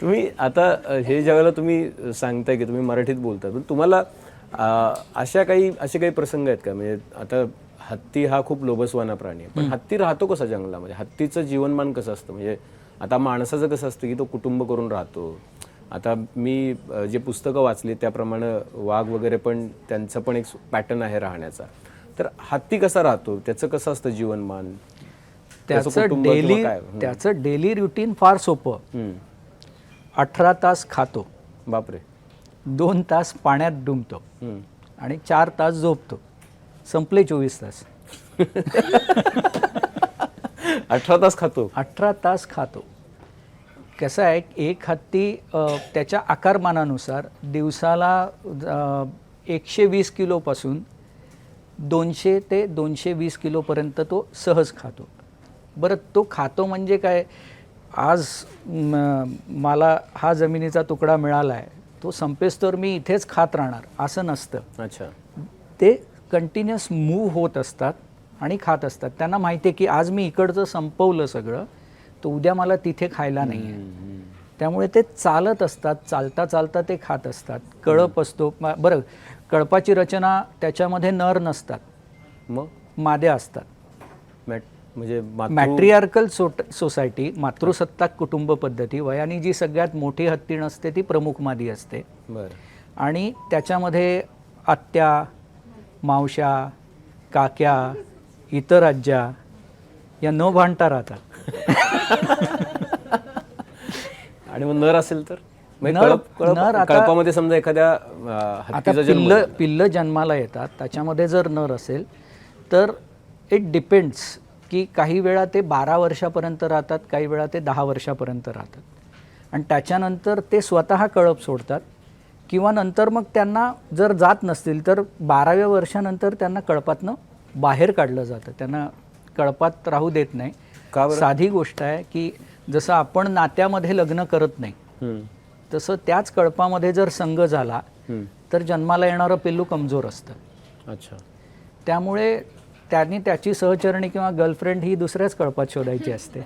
तुम्ही आता हे ज्यावेळेला तुम्ही सांगताय की तुम्ही मराठीत बोलता पण तुम्हाला अशा काही असे काही प्रसंग आहेत का? म्हणजे आता हत्ती हा खूप लोभसवाना प्राणी आहे. पण हत्ती राहतो कसा जंगलामध्ये? हत्तीचं जीवनमान कसं असतं? म्हणजे आता माणसाचं कसं असतं की तो कुटुंब करून राहतो. आता मी जे पुस्तकं वाचली त्याप्रमाणे वाघ वगैरे पण त्यांचं पण एक पॅटर्न आहे राहण्याचा. तर हत्ती कसा राहतो? त्याचं कसं असतं जीवनमान? त्याचं डेली काय? त्याचं डेली रुटीन फार सोपं. अठरा तास खातो. बापरे. दोन तास पाण्यात डुंबतो. आणि चार तास झोपतो. संपले चोवीस तास. अठरा तास खातो. अठरा तास खातो. कसं आहे एक हत्ती त्याच्या आकारमानानुसार दिवसाला एकशे वीस किलोपासून दोनशे ते दोनशे वीस किलोपर्यंत तो सहज खातो. बरं तो खातो म्हणजे काय? आज मला हा जमिनीचा तुकडा मिळाला आहे तो संपेस्तोवर मी इथेच खात राहणार असं नसतं. अच्छा. ते कंटिन्युअस मूव्ह होत असतात आणि खात असतात. त्यांना माहिती आहे की आज मी इकडचं संपवलं सगळं तर उद्या मला तिथे खायला नाही आहे त्यामुळे ते चालत असतात चालता चालता ते खात असतात. कळप असतो बरं कळपाची रचना त्याच्यामध्ये नर नसतात. मग? माद्या असतात. म्हणजे मॅट्रियार्कल सोट सोसायटी मातृसत्ताक कुटुंब पद्धती वयाने जी सगळ्यात मोठी हत्तीण असते ती प्रमुख मादी असते. बरं. आणि त्याच्यामध्ये आत्या मावश्या काक्या इतर आज्या या न भांडता राहतात. आणि मग नर असेल तर? म्हणजे कळपामध्ये समजा एखाद्या पिल्ल पिल्ल जन्माला येतात. त्याच्यामध्ये जर नर असेल तर इट डिपेंड्स की काही वेळा ते बारा वर्षापर्यंत राहतात काही वेळा ते दहा वर्षापर्यंत राहतात आणि त्याच्यानंतर ते स्वतः कळप सोडतात किंवा नंतर मग त्यांना जर जात नसतील तर बाराव्या वर्षानंतर त्यांना कळपातनं बाहेर काढलं जातं त्यांना कळपात राहू देत नाही का? साधी गोष्ट आहे की जसं आपण नात्यामध्ये लग्न करत नाही. तसं त्याच कळपामध्ये जर संघ झाला. तर जन्माला येणारं पिल्लू कमजोर असतं अच्छा त्यामुळे त्यांनी त्याची सहचरणी किंवा गर्लफ्रेंड ही दुसऱ्याच कळपात शोधायची असते.